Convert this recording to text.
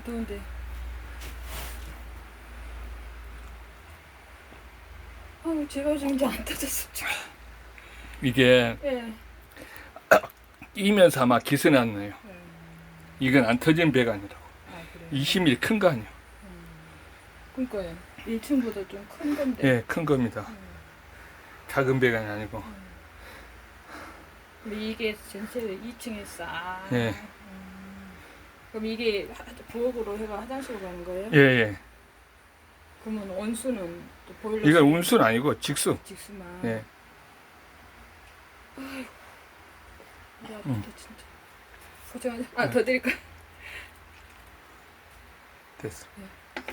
더운데. 아우 제가 지금 이제 안 터졌어. 이게 예. 이면서 아마 기스는 안 나요. 이건 안 터진 배가 아니라고. 아 그래. 20mm 큰 거 아니에요. 그러니까요. 1층보다 좀 큰 건데. 예, 큰 겁니다. 작은 배가 아니고. 근데 이게 전체를 2층에 싹. 예. 음. 그럼 이게 하- 부엌으로 해가 화장실 가는 거예요? 예, 예. 그러면 온수는 또 보일러. 이건 운수는 아니고 직수. 직수만. 예. 우리 아프다 음. 진짜. 고생하자. 아더 드릴까? 됐어. 네.